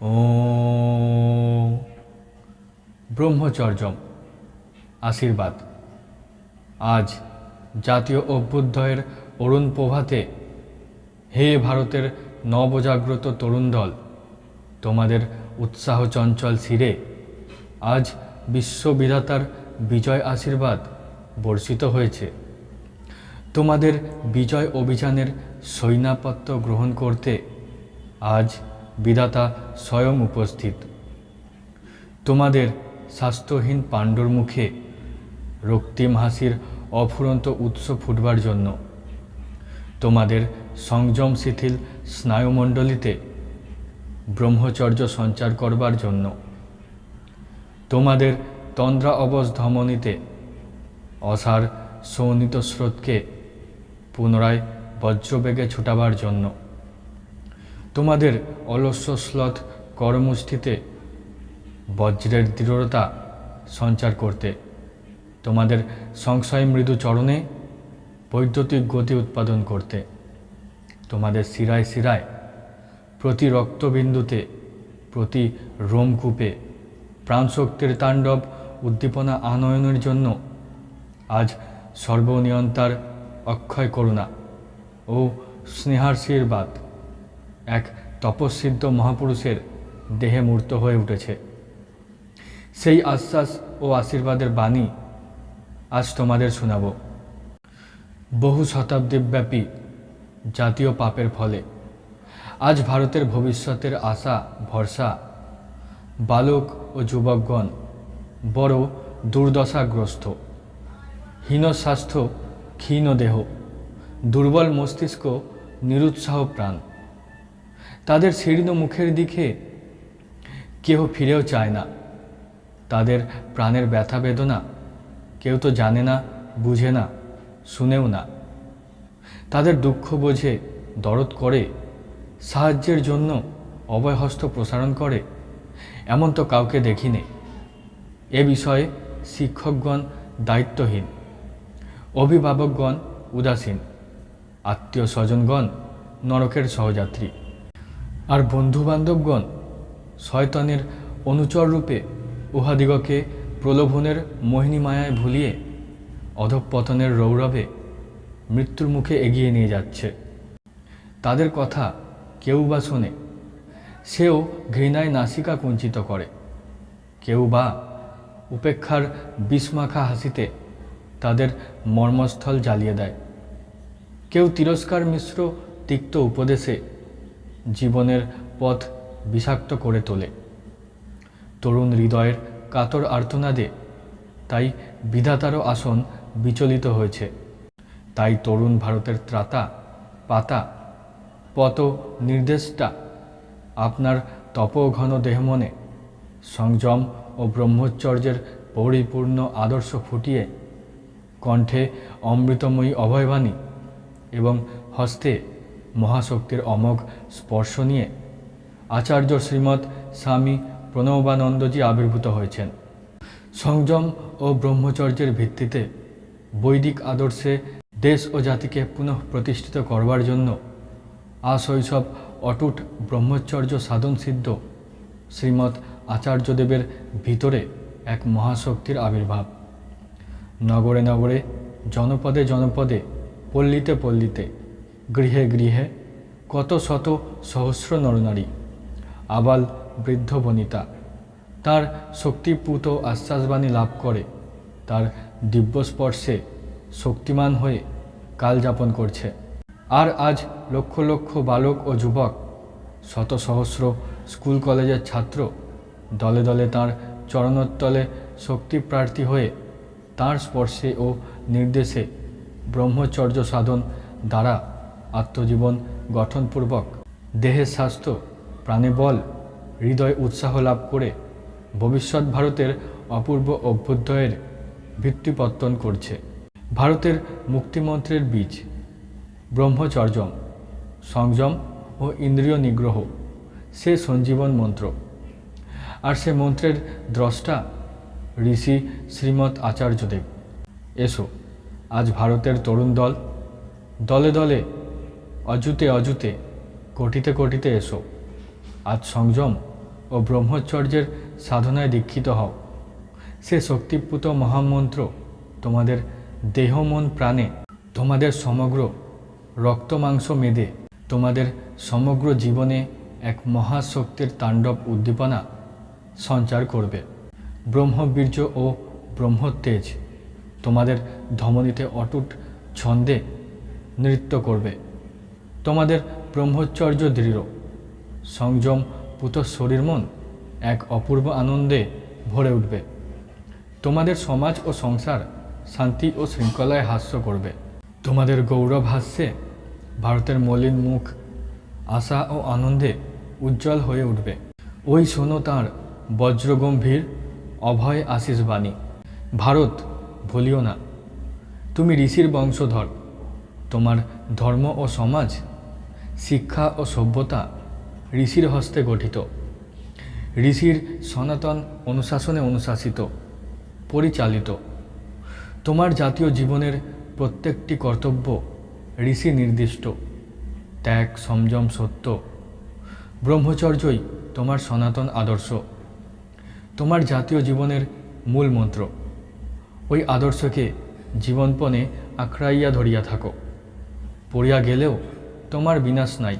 ও ব্রহ্মচর্যম। আশীর্বাদ। আজ জাতীয় অভ্যুদয়ের অরুণ প্রভাতে হে ভারতের নবজাগ্রত তরুণ দল, তোমাদের উৎসাহ চঞ্চল শিরে আজ বিশ্ববিধাতার বিজয় আশীর্বাদ বর্ষিত হয়েছে। তোমাদের বিজয় অভিযানের সৈন্যাপত্য গ্রহণ করতে আজ বিধাতা স্বয়ং উপস্থিত। তোমাদের স্বাস্থ্যহীন পাণ্ডুর মুখে রক্তিম হাসির অফুরন্ত উৎস ফুটবার জন্য। তোমাদের সংযম শিথিল স্নায়ুমণ্ডলীতে ব্রহ্মচর্য সঞ্চার করবার জন্য। তোমাদের তন্দ্রা অবস ধমনীতে অসার সৌনিত স্রোতকে পুনরায় বজ্রবেগে ছুটাবার জন্য। তোমাদের অলস্য শ্লথ করমুষ্টিতে বজ্রের দৃঢ়তা সঞ্চার করতে। তোমাদের সংশয় মৃদু চরণে বৈদ্যুতিক গতি উৎপাদন করতে। তোমাদের শিরায় শিরায় প্রতি রক্তবিন্দুতে, প্রতি রোমকূপে প্রাণশক্তির তাণ্ডব উদ্দীপনা আনয়নের জন্য আজ সর্বনিয়ন্তার অক্ষয় করুণা ও স্নেহাশীর্বাদ এক তপস্বিদ্ধ মহাপুরুষের দেহে মূর্ত হয়ে উঠেছে। সেই আশ্বাস ও আশীর্বাদের বাণী আজ তোমাদের শোনাব। বহু শতাব্দীব্যাপী জাতীয় পাপের ফলে আজ ভারতের ভবিষ্যতের আশা, ভরসা, বালক ও যুবকগণ বড় দুর্দশাগ্রস্ত। হীন স্বাস্থ্য, ক্ষীণ দেহ, দুর্বল মস্তিষ্ক, নিরুৎসাহ প্রাণ। তাদের শীর্ণ মুখের দিকে কেউ ফিরেও চায় না। তাদের প্রাণের ব্যথা বেদনা কেউ তো জানে না, বুঝে না, শুনেও না। তাদের দুঃখ বোঝে, দরদ করে, সাহায্যের জন্য অবয়হস্ত প্রসারণ করে, এমন তো কাউকে দেখিনি। এ বিষয়ে শিক্ষকগণ দায়িত্বহীন, অভিভাবকগণ উদাসীন, আত্মীয় স্বজনগণ নরকের সহযাত্রী। আর বন্ধুবান্ধবগণ শয়তানের অনুচর রূপে উহাদিগকে প্রলোভনের মোহিনী মায়ায় ভুলিয়ে অধঃপতনের রৌরবে মৃত্যুর মুখে এগিয়ে নিয়ে যাচ্ছে। তাদের কথা কেউ বা শোনে, সেও ঘৃণায় নাসিকা কুঞ্চিত করে। কেউ বা উপেক্ষার বিষমাখা হাসিতে তাদের মর্মস্থল জ্বালিয়ে দেয়। কেউ তিরস্কার মিশ্র তিক্ত উপদেশে জীবনের পথ বিষাক্ত করে তোলে। তরুণ হৃদয়ের কাতর আর্তনাদে তাই বিধাতারও আসন বিচলিত হয়েছে। তাই তরুণ ভারতের ত্রাতা, পাতা, পত নির্দেশটা আপনার তপঘন দেহমনে সংযম ও ব্রহ্মচর্যের পরিপূর্ণ আদর্শ ফুটিয়ে কণ্ঠে অমৃতময়ী অভয়বাণী এবং হস্তে মহাশক্তির অমোঘ স্পর্শ নিয়ে আচার্য শ্রীমৎ স্বামী প্রণবানন্দজি আবির্ভূত হয়েছেন। সংযম ও ব্রহ্মচর্যের ভিত্তিতে বৈদিক আদর্শে দেশ ও জাতিকে পুনঃ প্রতিষ্ঠিত করবার জন্য আশৈশব অটুট ব্রহ্মচর্য সাধন সিদ্ধ শ্রীমৎ আচার্যদেবের ভিতরে এক মহাশক্তির আবির্ভাব। নগরে নগরে, জনপদে জনপদে, পল্লীতে পল্লীতে গৃহে গৃহে কত শত সহস্র নরনারী, আবাল বৃদ্ধ বনিতা। তার শক্তিপুত আশ্বাসবাণী লাভ করে, তার দিব্যস্পর্শে শক্তিমান হয়ে কাল যাপন করছে। আর আজ লক্ষ লক্ষ বালক ও যুবক, শত সহস্র স্কুল কলেজের ছাত্র, দলে দলে তার চরণোত্তলে শক্তিপ্রার্থী হয়ে তার স্পর্শে ও নির্দেশে ব্রহ্মচর্য সাধন দ্বারা আত্মজীবন গঠনপূর্বক দেহের স্বাস্থ্য, প্রাণে বল, হৃদয় উৎসাহ লাভ করে ভবিষ্যৎ ভারতের অপূর্ব অভ্যুদয়ের ভিত্তিপত্তন করছে। ভারতের মুক্তিমন্ত্রের বীজ, ব্রহ্মচর্যম, সংযম ও ইন্দ্রিয় নিগ্রহ, সে সঞ্জীবন মন্ত্র। আর সে মন্ত্রের দ্রষ্টা ঋষি শ্রীমৎ আচার্যদেব। এসো, আজ ভারতের তরুণ দল দলে দলে অজুতে অজুতে কোটিতে কোটিতে এসো। আজ সংযম ও ব্রহ্মচর্যের সাধনায় দীক্ষিত হও। সে শক্তিপুত মহামন্ত্র তোমাদের দেহ মন প্রাণে, তোমাদের সমগ্র রক্ত মাংস মেদে, তোমাদের সমগ্র জীবনে এক মহাশক্তির তাণ্ডব উদ্দীপনা সঞ্চার করবে। ব্রহ্মবীর্য ও ব্রহ্মতেজ তোমাদের ধমনীতে অটুট ছন্দে নৃত্য করবে। তোমাদের ব্রহ্মচর্য দৃঢ়। সংযম পুত শরীর মন এক অপূর্ব আনন্দে ভরে উঠবে। তোমাদের সমাজ ও সংসার শান্তি ও শৃঙ্খলায় হাস্য করবে। তোমাদের গৌরব হাস্যে ভারতের মলিন মুখ আশা ও আনন্দে উজ্জ্বল হয়ে উঠবে। ওই শোনো তাঁর বজ্রগম্ভীর অভয় আশিস বাণী। ভারত, ভুলিও না। তুমি ঋষির বংশধর। তোমার ধর্ম ও সমাজ শিক্ষা ও সভ্যতা ঋষির হস্তে গঠিত। ঋষির সনাতন অনুশাসনে অনুশাসিত, পরিচালিত। তোমার জাতীয় জীবনের প্রত্যেকটি কর্তব্য ঋষি নির্দিষ্ট। ত্যাগ, সংযম, সত্য। ব্রহ্মচর্যই তোমার সনাতন আদর্শ। তোমার জাতীয় জীবনের মূল মন্ত্র, ওই আদর্শকে জীবনপণে আঁকড়াইয়া ধরিয়া থাকো। পড়িয়া গেলেও তোমার বিনাশ নাই।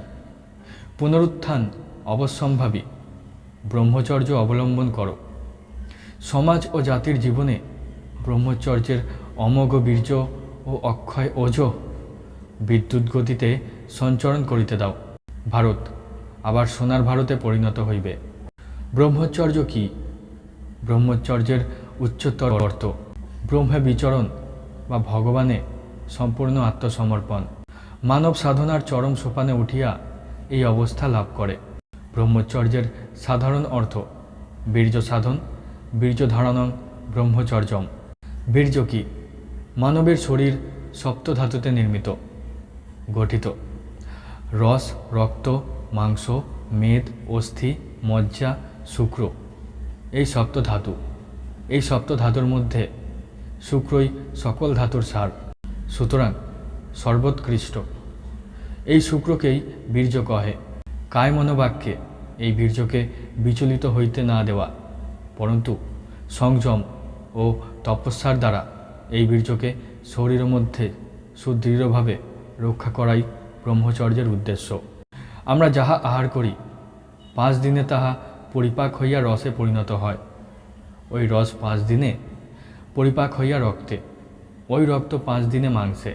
পুনরুত্থান অবশ্যম্ভাবী ব্রহ্মচর্য অবলম্বন করো। সমাজ ও জাতির জীবনে ব্রহ্মচর্যের অমোঘ বীর্য ও অক্ষয় ওজ বিদ্যুৎ গতিতে সঞ্চরণ করিতে দাও। ভারত, আবার সোনার ভারতে পরিণত হইবে। ব্রহ্মচর্য কি? ব্রহ্মচর্যের উচ্চতর অর্থ। ব্রহ্মে বিচরণ বা ভগবানে সম্পূর্ণ আত্মসমর্পণ। মানব সাধনার চরম সোপানে উঠিয়া এই অবস্থা লাভ করে। ব্রহ্মচর্যের সাধারণ অর্থ বীর্য সাধন বীর্য ধারণং ব্রহ্মচর্যম। বীর্য কি? মানবের শরীর সপ্তধাতুতে নির্মিত, গঠিত। রস, রক্ত, মাংস, মেদ, অস্থি, মজ্জা, শুক্র, এই সপ্ত ধাতু এই সপ্ত ধাতুর মধ্যে শুক্রই সকল ধাতুর সার। সুতরাং সর্বোৎকৃষ্ট। এই শুক্রকেই বীর্য কহে। কায় মনোবাক্যে এই বীর্যকে বিচলিত হইতে না দেওয়া। পরন্তু সংযম ও তপস্যার দ্বারা এই বীর্যকে শরীরের মধ্যে সুদৃঢ়ভাবে রক্ষা করাই ব্রহ্মচর্যের উদ্দেশ্য। আমরা যাহা আহার করি, পাঁচ দিনে তাহা পরিপাক হইয়া রসে পরিণত হয়। ওই রস পাঁচ দিনে পরিপাক হইয়া রক্তে, ওই রক্ত পাঁচ দিনে মাংসে।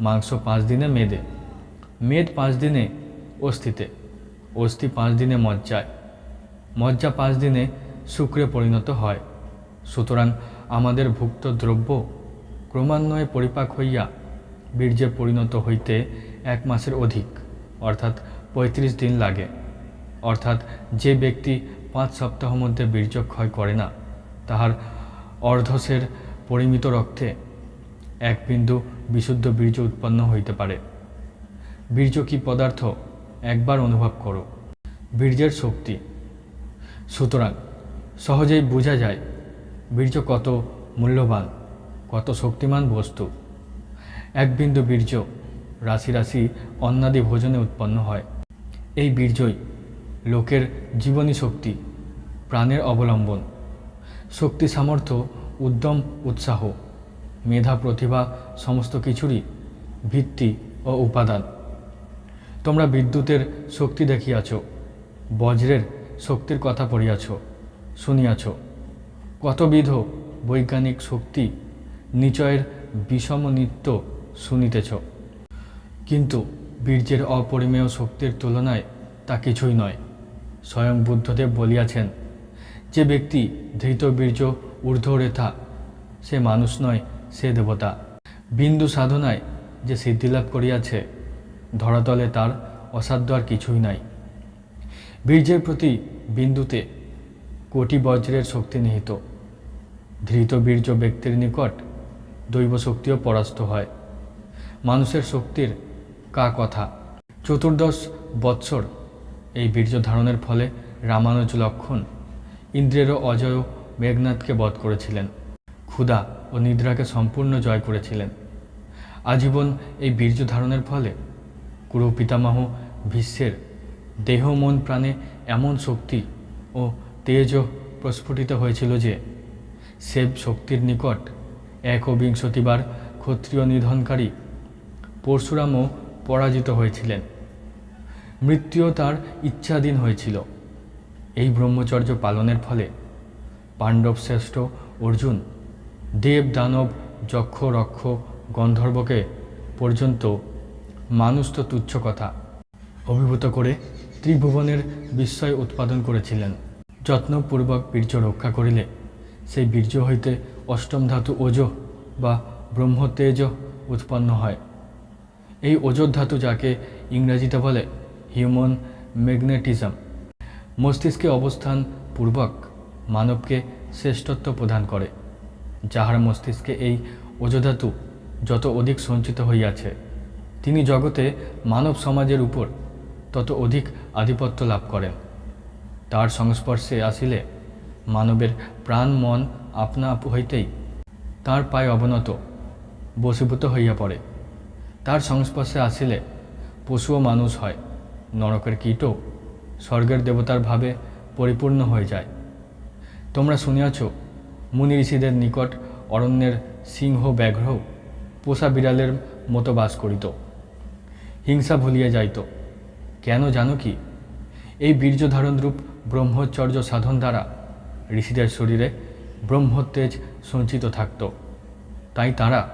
মাংস পাঁচ দিনে মেদে। মেদ পাঁচ দিনে অস্থিতে। অস্থি পাঁচ দিনে মজ্জায়। মজ্জা পাঁচ দিনে শুক্রে পরিণত হয়। সুতরাং আমাদের ভুক্ত দ্রব্য ক্রমান্বয়ে পরিপাক হইয়া বীর্যে পরিণত হইতে এক মাসের অধিক, অর্থাৎ পঁয়ত্রিশ দিন লাগে। অর্থাৎ যে ব্যক্তি পাঁচ সপ্তাহ মধ্যে বীর্য ক্ষয় করে না, তাহার অর্ধসের পরিমিত রক্তে এক বিন্দু বিশুদ্ধ বীর্য উৎপন্ন হইতে পারে। বীর্য কি পদার্থ? একবার অনুভব করো। বীর্যের শক্তি। সুতরাং সহজেই বোঝা যায় বীর্য কত মূল্যবান, কত শক্তিমান বস্তু। এক বিন্দু বীর্য রাশি রাশি অন্নাদি ভোজনে উৎপন্ন হয়। এই বীর্যই লোকের জীবনী শক্তি, প্রাণের অবলম্বন, শক্তি সামর্থ্য, উদ্যম, উৎসাহ। মেধা, প্রতিভা, সমস্ত কিছুরই ভিত্তি ও উপাদান। তোমরা বিদ্যুতের শক্তি দেখিয়াছ, বজ্রের শক্তির কথা পড়িয়াছ, শুনিয়াছ। কতবিধ বৈজ্ঞানিক শক্তি নিচয়ের বিষম নিত্য শুনিতেছ। কিন্তু বীর্যের অপরিমেয় শক্তির তুলনায় তা কিছুই নয়। স্বয়ং বুদ্ধদেব বলিয়াছেন, যে ব্যক্তি ধৃত বীর্য ঊর্ধ্বরেথা সে মানুষ নয় সে দেবতা। বিন্দু সাধনায় যে সিদ্ধিলাভ করিয়াছে, ধরাতলে তার অসাধ্য আর কিছুই নাই। বীর্যের প্রতি বিন্দুতে কোটি বজ্রের শক্তি নিহিত। ধৃত বীর্য ব্যক্তির নিকট দৈব শক্তিও পরাস্ত হয়। মানুষের শক্তির কা কথা। চতুর্দশ বৎসর এই বীর্য ধারণের ফলে রামানুজ লক্ষণ ইন্দ্রেরও অজয় মেঘনাথকে বধ করেছিলেন। ক্ষুধা ও নিদ্রাকে সম্পূর্ণ জয় করেছিলেন। আজীবন এই বীর্য ধারণের ফলে কুরু পিতামহ বিশ্বের দেহ, মন, প্রাণে এমন শক্তি ও তেজও প্রস্ফুটিত হয়েছিল যে সেব শক্তির নিকট একবিংশতিবার ক্ষত্রিয় নিধনকারী পরশুরামও পরাজিত হয়েছিলেন। মৃত্যুও তার ইচ্ছাধীন হয়েছিল। এই ব্রহ্মচর্য পালনের ফলে পাণ্ডব শ্রেষ্ঠ অর্জুন দেব দানব যক্ষ রক্ষ গন্ধর্বকে পর্যন্ত মানুষ তো তুচ্ছ কথা। অভিভূত করে ত্রিভুবনের বিস্ময় উৎপাদন করেছিলেন। যত্নপূর্বক বীর্য রক্ষা করিলে সেই বীর্য হইতে অষ্টম ধাতু ওজ বা ব্রহ্মতেজ উৎপন্ন হয়। এই ওজোর ধাতু যাকে ইংরেজিতে বলে হিউম্যান ম্যাগনেটিজম। মস্তিষ্কে অবস্থান পূর্বক মানবকে শ্রেষ্ঠত্ব প্রদান করে। যাহার মস্তিষ্কে এই ওজধাতু যত অধিক সঞ্চিত হইয়াছে, তিনি জগতে মানব সমাজের উপর তত অধিক আধিপত্য লাভ করেন। তার সংস্পর্শে আসিলে মানবের প্রাণ, মন আপনা আপ হইতেই তার পায়ে অবনত, বশীভূত হইয়া পড়ে। তার সংস্পর্শে আসিলে পশুও মানুষ হয়, নরকের কীটও স্বর্গের দেবতার ভাবে পরিপূর্ণ হয়ে যায়। তোমরা শুনিয়াছ মুনি ঋষিদের নিকট অরণ্যের সিংহ ব্যাঘ্র পোষা বিড়ালের মতো বাস করিত। হিংসা ভুলিয়া যাইত। কেন জানো কি? এই বীর্য ধারণরূপ ব্রহ্মচর্য সাধন দ্বারা ঋষিদের শরীরে ব্রহ্মতেজ সঞ্চিত থাকত। তাই তারা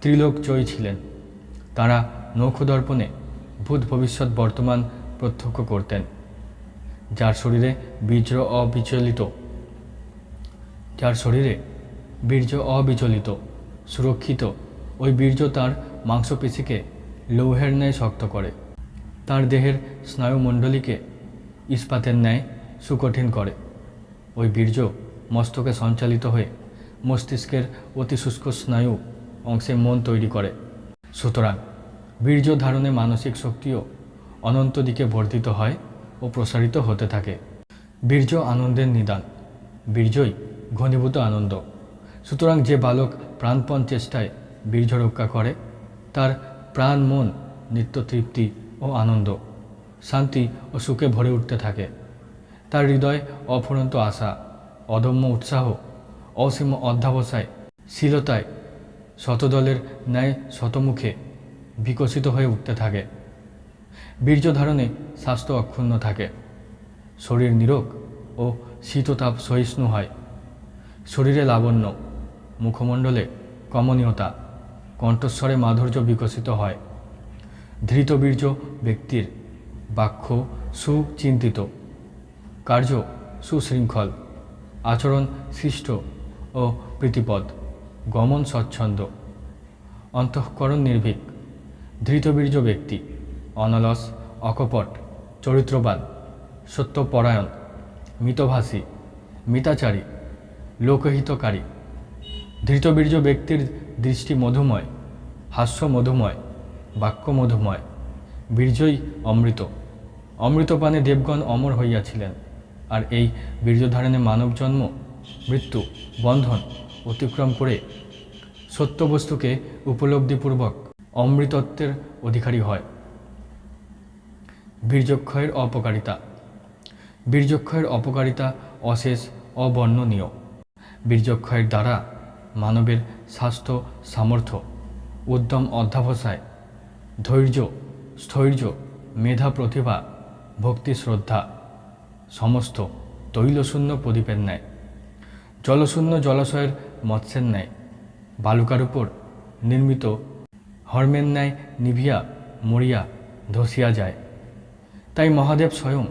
ত্রিলোক জয়ী ছিলেন। তারা নৌখদর্পণে ভূত ভবিষ্যৎ বর্তমান প্রত্যক্ষ করতেন, যার শরীরে বীর্য অবিচলিত যার শরীরে বীর্য অবিচলিত, সুরক্ষিত, ওই বীর্য তার মাংসপেশিকে লৌহের ন্যায় শক্ত করে। তার দেহের স্নায়ুমণ্ডলীকে ইস্পাতের ন্যায় সুকঠিন করে। ওই বীর্য মস্তকে সঞ্চালিত হয়ে মস্তিষ্কের অতি শুষ্ক স্নায়ু অংশে মন তৈরি করে। সুতরাং বীর্য ধারণে মানসিক শক্তিও অনন্ত দিকে বর্ধিত হয় ও প্রসারিত হতে থাকে। বীর্য আনন্দের নিদান। বীর্যই ঘনীভূত আনন্দ। সুতরাং যে বালক প্রাণপণ চেষ্টায় বীর্য রক্ষা করে, তার প্রাণ, মন নিত্য তৃপ্তি ও আনন্দ, শান্তি ও সুখে ভরে উঠতে থাকে। তার হৃদয় অফুরন্ত আশা, অদম্য উৎসাহ, অসীম অধ্যাবসায়, শীলতায় শতদলের ন্যায় শতমুখে বিকশিত হয়ে উঠতে থাকে। বীর্য ধারণে স্বাস্থ্য অক্ষুণ্ণ থাকে। শরীর নিরোগ ও শীততাপ সহিষ্ণু হয়। শরীরে লাবণ্য, মুখমণ্ডলে কমনীয়তা, কণ্ঠস্বরে মাধুর্য বিকশিত হয়। ধৃতবীর্য ব্যক্তির বাক্য সুচিন্তিত, কার্য সুশৃঙ্খল, আচরণ সৃষ্ট ও প্রীতিপদ, গমন স্বচ্ছন্দ, অন্তঃকরণ নির্ভীক, ধৃতবীর্য ব্যক্তি, অনলস, অকপট, চরিত্রবান, সত্যপরায়ণ। মিতভাষী, মিতাচারী, লোকহিতকারী। ধৃতবীর্য ব্যক্তির দৃষ্টি মধুময়, হাস্য মধুময়, বাক্য মধুময়, বীর্যই অমৃত। অমৃতপানে দেবগণ অমর হইয়াছিলেন, আর এই বীর্যধারণে মানব জন্ম, মৃত্যু, বন্ধন অতিক্রম করে সত্যবস্তুকে উপলব্ধিপূর্বক অমৃতত্বের অধিকারী হয়। বীর্যক্ষয়ের অপকারিতা। বীর্যক্ষয়ের অপকারিতা অশেষ অবর্ণনীয়। বীর্যক্ষয়ের দ্বারা মানবের স্বাস্থ্য, সামর্থ্য, উদ্যম অধ্যাবসায়, ধৈর্য, স্থৈর্য, মেধা প্রতিভা, ভক্তি শ্রদ্ধা সমস্ত তৈলশূন্য প্রদীপের ন্যায়। জলশূন্য জলাশয়ের মৎস্যের ন্যায়। বালুকার উপর নির্মিত হর্মের ন্যায় নিভিয়া, মরিয়া, ধসিয়া যায়। তাই মহাদেব স্বয়ং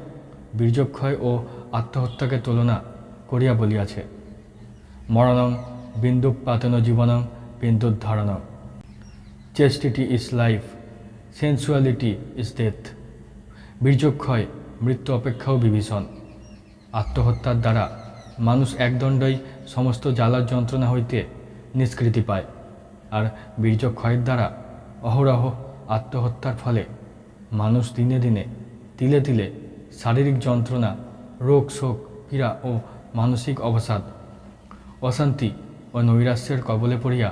বীর্যক্ষয় ও আত্মহত্যাকে তুলনা করিয়া বলিয়াছে। মরণং বিন্দুপাতন জীবনং বিন্দুদ্ধারণং। Chastity is life, sensuality is death. বীর্যক্ষয়, মৃত্যু অপেক্ষাও বিভীষণ। আত্মহত্যার দ্বারা মানুষ একদণ্ডই সমস্ত জ্বালার যন্ত্রণা হইতে নিষ্কৃতি পায় আর বীর্যক্ষয়ের দ্বারা অহরহ আত্মহত্যার ফলে মানুষ দিনে দিনে তিলে তিলে শারীরিক যন্ত্রণা, রোগ, শোক, পীড়া ও মানসিক অবসাদ, অশান্তি ও নৈরাশ্যের কবলে পড়িয়া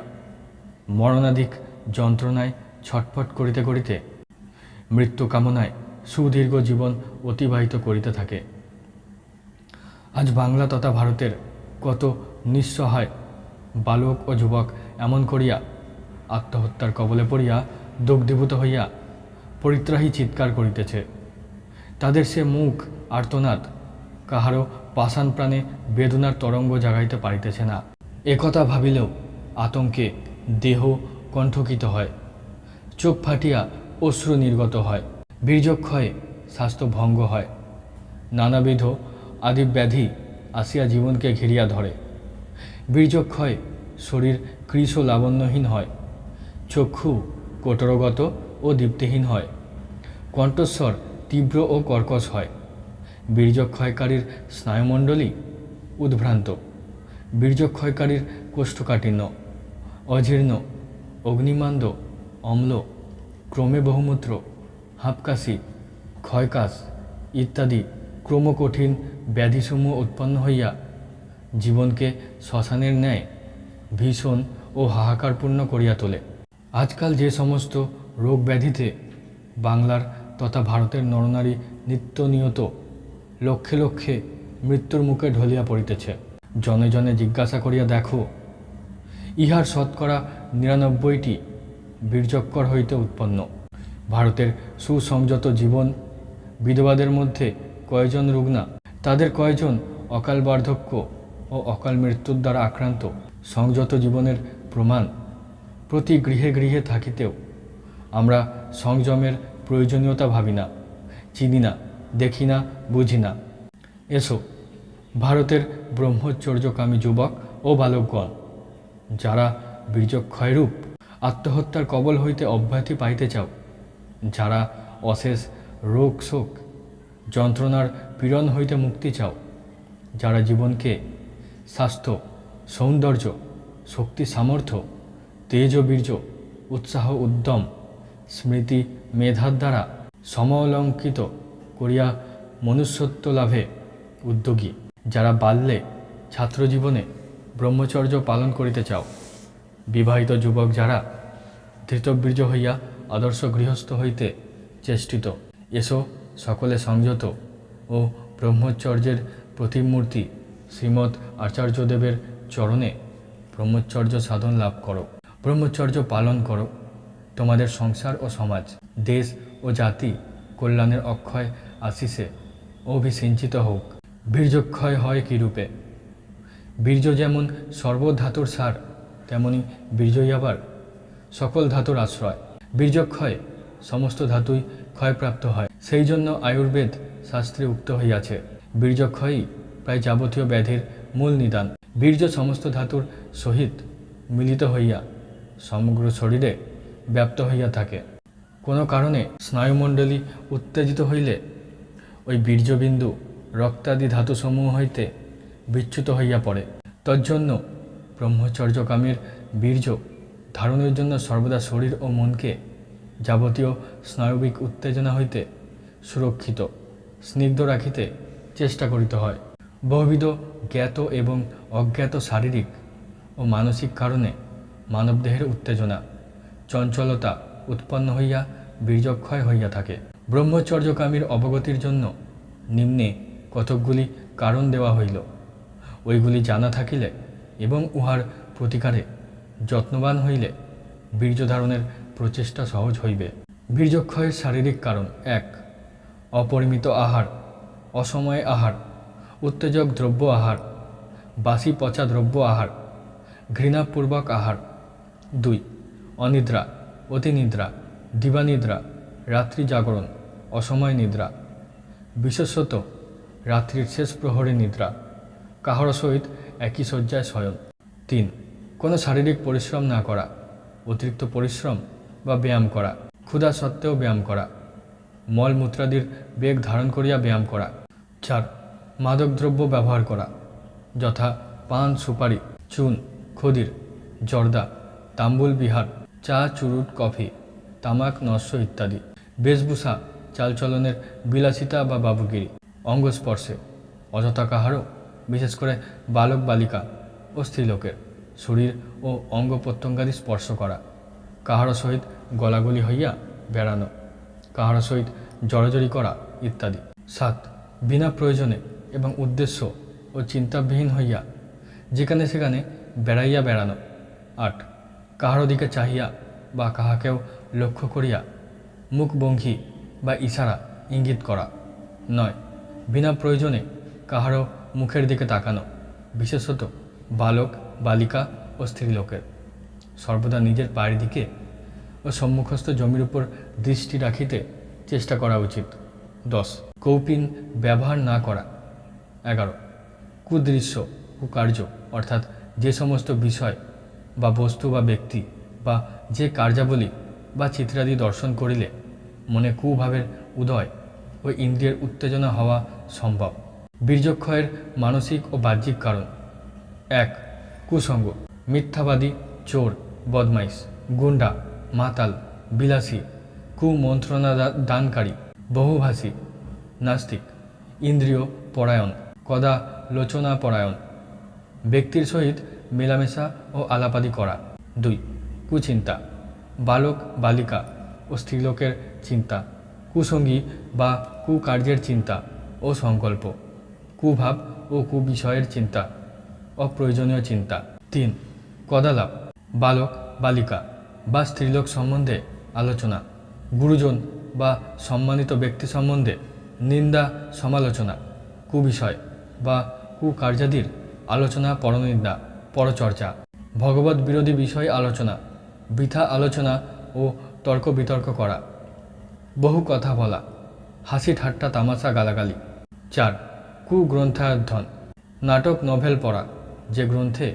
মরণাধিক যন্ত্রণায় ছটফট করিতে করিতে মৃত্যু কামনায় সুদীর্ঘ জীবন অতিবাহিত করিতে থাকে। আজ বাংলা তথা ভারতের কত নিঃসহায় বালক ও যুবক এমন করিয়া আত্মহত্যার কবলে পড়িয়া দগ্ধীভূত হইয়া পরিত্রাহী চিৎকার করিতেছে। তাদের সে মুখ আর্তনাদ। কাহারও পাষাণ প্রাণে বেদনার তরঙ্গ জাগাইতে পারিতেছে না। একথা ভাবিলেও আতঙ্কে দেহ কণ্ঠকিত হয়। চোখ ফাটিয়া অশ্রু নির্গত হয়। বীর্যক্ষয়ে স্বাস্থ্য ভঙ্গ হয়। নানাবিধ আদি ব্যাধি আসিয়া জীবনকে ঘিরিয়া ধরে। বীর্যক্ষয়ে শরীর কৃশ লাবণ্যহীন হয়। চক্ষু কোটরগত ও দীপ্তিহীন হয়। কণ্ঠস্বর তীব্র ও কর্কশ হয়। বীর্যক্ষয়কারীর স্নায়ুমণ্ডলী উদ্ভ্রান্ত। বীর্যক্ষয়কারীর কোষ্ঠকাঠিন্য, অজীর্ণ, অগ্নিমান্দ, অম্ল, ক্রমে বহুমূত্র, হাঁপকাশি, ক্ষয়কাশ ইত্যাদি ক্রমকঠিন ব্যাধিসমূহ উৎপন্ন হইয়া জীবনকে শ্মশানের ন্যায় ভীষণ ও হাহাকারপূর্ণ করিয়া তোলে। আজকাল যে সমস্ত রোগ ব্যাধিতে বাংলার তথা ভারতের নরনারী নিত্য নিয়ত লক্ষে লক্ষে মৃত্যুর মুখে ঢলিয়া পড়িতেছে। জনে জনে জিজ্ঞাসা করিয়া দেখো, ইহার শতকরা নিরানব্বইটি বীর্যক্কর হইতে উৎপন্ন। ভারতের সুসংযত জীবন, বিধবাদের মধ্যে কয়জন রুগ্না, তাদের কয়জন অকাল বার্ধক্য ও অকাল মৃত্যুর দ্বারা আক্রান্ত, সংযত জীবনের প্রমাণ প্রতি গৃহে গৃহে থাকিতেও। আমরা সংযমের প্রয়োজনীয়তা ভাবি না, চিনি না, দেখি না, বুঝি না। এসো, ভারতের ব্রহ্মচর্যকামী যুবক ও বালকগণ, যারা বীর্যক্ষয়রূপ, আত্মহত্যার কবল হইতে অব্যাহতি পাইতে চাও, যারা অশেষ রোগ শোক, যন্ত্রণার পীড়ন হইতে মুক্তি চাও, যারা জীবনকে স্বাস্থ্য, সৌন্দর্য, শক্তি, সামর্থ্য, তেজ বীর্য, উৎসাহ, উদ্যম, স্মৃতি মেধার দ্বারা সমলঙ্কিত করিয়া মনুষ্যত্ব লাভে উদ্যোগী। যারা বাল্যে ছাত্রজীবনে ব্রহ্মচর্য পালন করিতে চাও, বিবাহিত যুবক যারা ধৃতবীর্য হইয়া আদর্শ গৃহস্থ হইতে চেষ্টিত, এসো সকলে সংযত ও ব্রহ্মচর্যের প্রতিমূর্তি শ্রীমৎ আচার্যদেবের চরণে ব্রহ্মচর্য সাধন লাভ করো। ব্রহ্মচর্য পালন করো। তোমাদের সংসার ও সমাজ দেশ ও জাতি কল্যাণের অক্ষয় আশিসে অভিসিঞ্চিত হোক। বীর্যক্ষয় হয় কীরূপে? বীর্য যেমন সর্বধাতুর সার, তেমনি বীর্যই আবার সকল ধাতুর আশ্রয়। বীর্যক্ষয় সমস্ত ধাতুই ক্ষয়প্রাপ্ত হয়। সেই জন্য আয়ুর্বেদ শাস্ত্রে উক্ত হইয়াছে, বীর্যক্ষয়ই প্রায় যাবতীয় ব্যাধির মূল নিদান। বীর্য সমস্ত ধাতুর সহিত মিলিত হইয়া সমগ্র শরীরে ব্যাপ্ত হইয়া থাকে। কোনো কারণে স্নায়ুমণ্ডলী উত্তেজিত হইলে ওই বীর্যবিন্দু রক্তাদি ধাতুসমূহ হইতে বিচ্যুত হইয়া পড়ে। তজ্জন্য ব্রহ্মচর্যকামের বীর্য ধারণের জন্য সর্বদা শরীর ও মনকে যাবতীয় স্নায়বিক উত্তেজনা হইতে সুরক্ষিত, স্নিগ্ধ রাখিতে চেষ্টা করিতে হয়। বহুবিধ জ্ঞাত এবং অজ্ঞাত শারীরিক ও মানসিক কারণে মানবদেহের উত্তেজনা, চঞ্চলতা উৎপন্ন হইয়া বীর্যক্ষয় হইয়া থাকে। ব্রহ্মচর্যকামীর অবগতির জন্য নিম্নে কতকগুলি কারণ দেওয়া হইল। ওইগুলি জানা থাকিলে এবং উহার প্রতিকারে যত্নবান হইলে বীর্য ধারণের প্রচেষ্টা সহজ হইবে। বীর্যক্ষয়ের শারীরিক কারণ এক, অপরিমিত আহার, অসময়ে আহার, উত্তেজক দ্রব্য আহার, বাসি পচা দ্রব্য আহার, ঘৃণাপূর্বক আহার। দুই, অনিদ্রা অতিনিদ্রা, দিবানিদ্রা, রাত্রি জাগরণ, অসময় নিদ্রা। বিশেষত রাত্রির শেষ প্রহরে নিদ্রা কাহার সহিত একই শয্যায় শয়ন তিন, কোনো শারীরিক পরিশ্রম না করা, অতিরিক্ত পরিশ্রম বা ব্যায়াম করা, ক্ষুধা সত্ত্বেও ব্যায়াম করা, মলমূত্রাদির বেগ ধারণ করিয়া ব্যায়াম করা। চার, মাদকদ্রব্য ব্যবহার করা, যথা পান, সুপারি, চুন, খদির, জর্দা, তাম্বুল, বিহার চা, চুরুট, কফি, তামাক, নস্য ইত্যাদি। বেশভূষা, চালচলনের বিলাসিতা বা বাবুগিরি, অঙ্গস্পর্শে, অযথা কাহারও, বিশেষ করে বালক বালিকা ও স্ত্রীলোকের, শরীর ও অঙ্গ প্রত্যঙ্গাদি স্পর্শ করা, কাহারও সহিত গলাগলি হইয়া বেড়ানো, কাহারও সহিত জড়জড়ি করা ইত্যাদি। সাত, বিনা প্রয়োজনে এবং উদ্দেশ্য ও চিন্তাবিহীন হইয়া, যেখানে সেখানে বেড়াইয়া বেড়ানো। আট কাহারও দিকে চাহিয়া বা কাহাকেও লক্ষ্য করিয়া মুখভঙ্গি বা ইশারা ইঙ্গিত করা নয়। বিনা প্রয়োজনে কাহারও মুখের দিকে তাকানো, বিশেষত বালক, বালিকা ও স্ত্রীলোকের। সর্বদা নিজের পায়ের দিকে ও সম্মুখস্থ জমির উপর দৃষ্টি রাখিতে চেষ্টা করা উচিত। দশ। কৌপিন ব্যবহার না করা। এগারো। কুদৃশ্য কুকার্য অর্থাৎ যে সমস্ত বিষয় বা বস্তু বা ব্যক্তি বা যে কার্যাবলী বা চিত্রাদি দর্শন করিলে মনে কুভাবের উদয় ও ইন্দ্রিয়ের উত্তেজনা হওয়া সম্ভব। বীর্যক্ষয়ের মানসিক ও বাহ্যিক কারণ। এক কুসঙ্গ মিথ্যাবাদী, চোর, বদমাইশ, গুন্ডা, মাতাল, বিলাসী কুমন্ত্রণা দানকারী বহুভাষী, নাস্তিক ইন্দ্রিয় পরায়ণ কদা লোচনা পরায়ণ ব্যক্তির সহিত মেলামেশা ও আলাপাদি করা। দুই, কুচিন্তা, বালক, বালিকা ও স্ত্রীলোকের চিন্তা, কুসঙ্গী বা কুকার্যের চিন্তা ও সংকল্প, কুভাব ও কুবিষয়ের চিন্তা, অপ্রয়োজনীয় চিন্তা। তিন, কদালাপ, বালক, বালিকা বা স্ত্রীলোক সম্বন্ধে আলোচনা, গুরুজন বা সম্মানিত ব্যক্তি সম্বন্ধে নিন্দা, সমালোচনা, কুবিষয় বা কুকার্যাদির আলোচনা, পরনিন্দা। পরচর্চা, ভগবত বিরোধী বিষয় আলোচনা, বৃথা আলোচনা ও তর্ক বিতর্ক করা, বহু কথা বলা, হাসি ঠাট্টা তামাশা গালাগালি। চার কুগ্রন্থাধ্যন নাটক নভেল পড়া, যে গ্রন্থে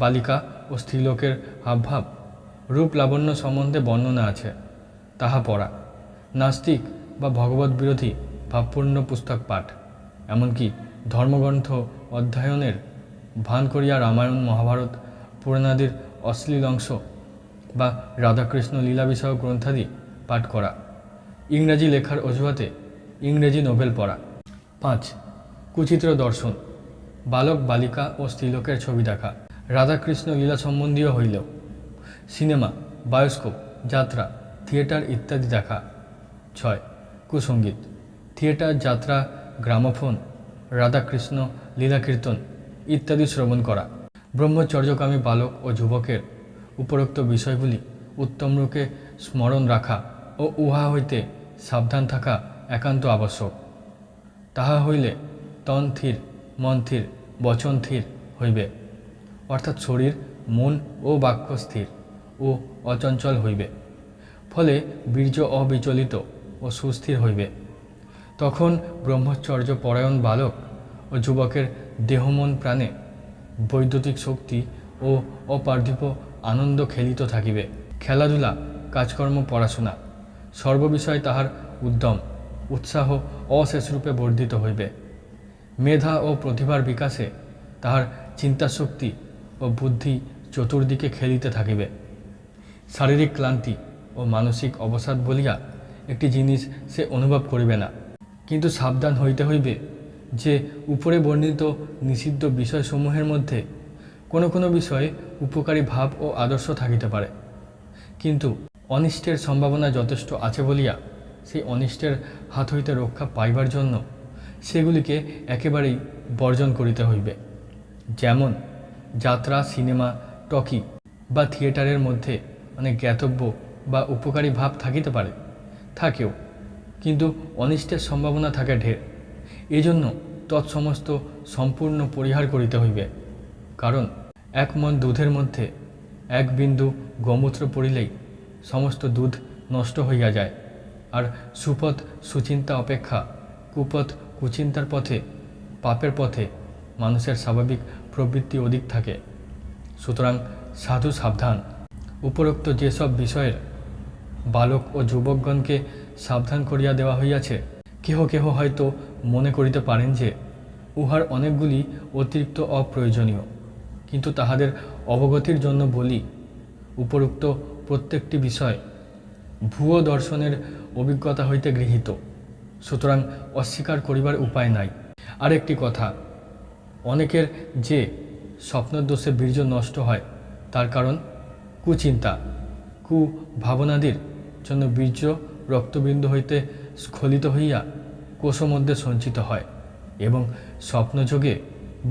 বালিকা ও স্ত্রীলোকের হাবভাব, রূপ লাবণ্য সম্বন্ধে বর্ণনা আছে, তাহা পড়া, নাস্তিক বা ভগবত বিরোধী ভাবপূর্ণ পুস্তক পাঠ, এমনকি ধর্মগ্রন্থ অধ্যয়নের ভান করিয়া রামায়ণ, মহাভারত, পুরাণাদির অশ্লীল অংশ বা রাধাকৃষ্ণ লীলা বিষয়ক গ্রন্থাদি পাঠ করা। ইংরেজি লেখার অজুহাতে ইংরেজি নোভেল পড়া। পাঁচ, কুচিত্র দর্শন। বালক, বালিকা ও স্ত্রীলোকের ছবি দেখা। রাধাকৃষ্ণ লীলা সম্বন্ধীয় হইল সিনেমা, বায়োস্কোপ, যাত্রা, থিয়েটার ইত্যাদি দেখা। ছয় কুসঙ্গীত থিয়েটার, যাত্রা, গ্রামোফোন, রাধাকৃষ্ণ লীলাকীর্তন ইত্যাদি শ্রবণ করা। ব্রহ্মচর্যকামী বালক ও যুবকের উপরোক্ত বিষয়গুলি উত্তমরূপে স্মরণ রাখা ও উহা হইতে সাবধান থাকা একান্ত আবশ্যক। তাহা হইলে তন থির মন থির বচন থির হইবে। অর্থাৎ শরীর, মন ও বাক্য স্থির ও অচঞ্চল হইবে। ফলে বীর্য অবিচলিত ও সুস্থির হইবে। তখন ব্রহ্মচর্য পরায়ণ বালক যুবকের দেহমন প্রাণে বৈদ্যুতিক শক্তি ও অপার্থিব আনন্দ খেলিত থাকিবে। খেলাধুলা, কাজকর্ম, পড়াশোনা, সর্ববিষয়ে তাহার উদ্যম, উৎসাহ অশেষরূপে বর্ধিত হইবে। মেধা ও প্রতিভার বিকাশে তাহার চিন্তাশক্তি ও বুদ্ধি চতুর্দিকে খেলিতে থাকিবে। শারীরিক ক্লান্তি ও মানসিক অবসাদ বলিয়া একটি জিনিস সে অনুভব করিবে না। কিন্তু সাবধান হইতে হইবে যে উপরে বর্ণিত নিষিদ্ধ বিষয়সমূহের মধ্যে কোনো কোনো বিষয়ে উপকারী ভাব ও আদর্শ থাকিতে পারে। কিন্তু অনিষ্টের সম্ভাবনা যথেষ্ট আছে বলিয়া সেই অনিষ্টের হাত হইতে রক্ষা পাইবার জন্য সেগুলিকে একেবারেই বর্জন করিতে হইবে। যেমন যাত্রা, সিনেমা, টকি বা থিয়েটারের মধ্যে অনেক জ্ঞাতব্য বা উপকারী ভাব থাকিতে পারে, থাকেও। কিন্তু অনিষ্টের সম্ভাবনা থাকে ঢের। এজন্য তৎসমস্ত সম্পূর্ণ পরিহার করিতে হইবে। কারণ এক মন দুধের মধ্যে এক বিন্দু গোমূত্র পড়িলেই সমস্ত দুধ নষ্ট হইয়া যায়, আর সুপথ সুচিন্তা অপেক্ষা, কুপথ কুচিন্তার পথে, পাপের পথে মানুষের স্বাভাবিক প্রবৃত্তি অধিক থাকে। সুতরাং সাধু সাবধান। উপরোক্ত যেসব বিষয়ের বালক ও যুবকগণকে সাবধান করিয়া দেওয়া হইয়াছে, কেহ কেহ হয়তো মনে করিতে পারেন যে, উহার অনেকগুলি অতিরিক্ত অপ্রয়োজনীয়। কিন্তু তাহাদের অবগতির জন্য বলি, উপরোক্ত প্রত্যেকটি বিষয় ভুয়ো দর্শনের অভিজ্ঞতা হইতে গৃহীত, সুতরাং অস্বীকার করিবার উপায় নাই। আরেকটি কথা, অনেকের যে স্বপ্নদোষে বীর্য নষ্ট হয়, তার কারণ কুচিন্তা কু ভাবনাদির জন্য বীর্য রক্তবিন্দু হইতে স্খলিত হইয়া কোষ মধ্যে সঞ্চিত হয় এবং স্বপ্নযোগে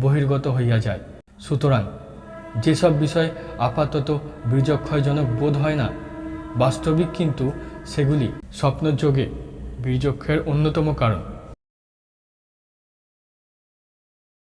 বহির্গত হইয়া যায়। সুতরাং যেসব বিষয় আপাতত বীর্যক্ষয়জনক বোধ হয় না, বাস্তবিক কিন্তু সেগুলি স্বপ্নযোগে বীর্যক্ষয়ের অন্যতম কারণ।